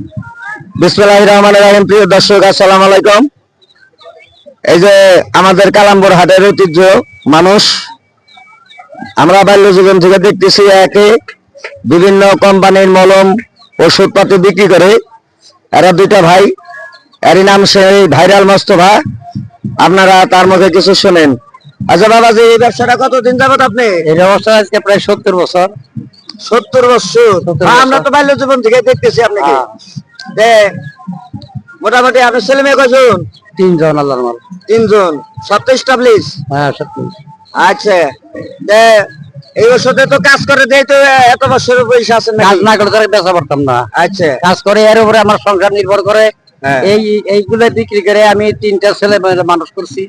যে বিভিন্ন কোম্পানির মলম ওষুধপাতি বিক্রি করে। এরা দুইটা ভাই, এরই নাম সেই ভাইরাল মোস্তফা। আপনারা তার মুখে কিছু শোনেন। আচ্ছা বাবাজি, এই ব্যবসাটা কতদিন যাবত আপনি? এই ব্যবস্থা আজকে প্রায় সত্তর বছর। সত্তর বছর। হ্যাঁ, বছর। আমরা তো বাল্য জীবন থেকে দেখতেছি আপনাকে। হ্যাঁ। মোটামুটি আপনার ছেলে মেয়ে কজন তিনজন আল্লাহর মাল। তিনজন। স্টাবলিশ হ্যাঁ আচ্ছা। যে এই ওষুধে তো কাজ করে তো এত বছরের বয়স আছে কাজ না করলে তারা বেচা পারতাম না। আচ্ছা। কাজ করে এর উপরে আমার সংসার নির্ভর করে। হ্যাঁ। এই এইগুলো বিক্রি করে আমি তিনটা ছেলে মানুষ করছি।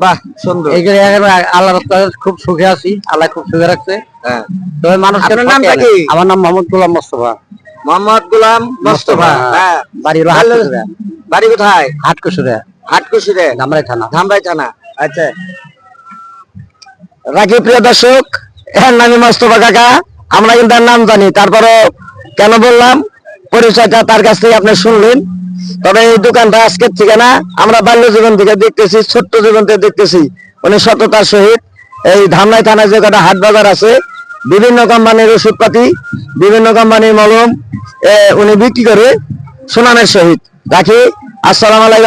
বাহ সুন্দর। এইগুলো এখন আল্লাহ খুব সুখে আছি আল্লাহ খুব সুখে রাখছে। হ্যাঁ। তবে মানুষ আপনার কি? আমার নাম মোহাম্মদ গোলাম মোস্তফা। মোহাম্মদ গোলাম মোস্তফা। হ্যাঁ। বাড়ি হলো ভালো- হাটকুসুরা বাড়ি কোথায়? হাটকুসুরা হাটকুশিরে ধামরাই থানা। ধামরাই থানা। আচ্ছা। রাখি প্রিয় দর্শক এর নামই মোস্তফা কাকা। আমরা কিন্তু নাম জানি। তারপরে কেন বললাম? পরিচয়টা তার কাছ থেকে আপনি শুনলেন। তবে এই দোকানটা আজকের থেকে না, আমরা বাল্য জীবন থেকে দেখতেছি, ছোট্ট জীবন থেকে দেখতেছি। উনি সততার সহিত এই ধামরাই থানায় যে কটা হাট বাজার আছে, বিভিন্ন কোম্পানির ওষুধপাতি, বিভিন্ন কোম্পানির মলম উনি বিক্রি করে সুনামের সহিত। রাখি, আসসালাম আলাইকুম।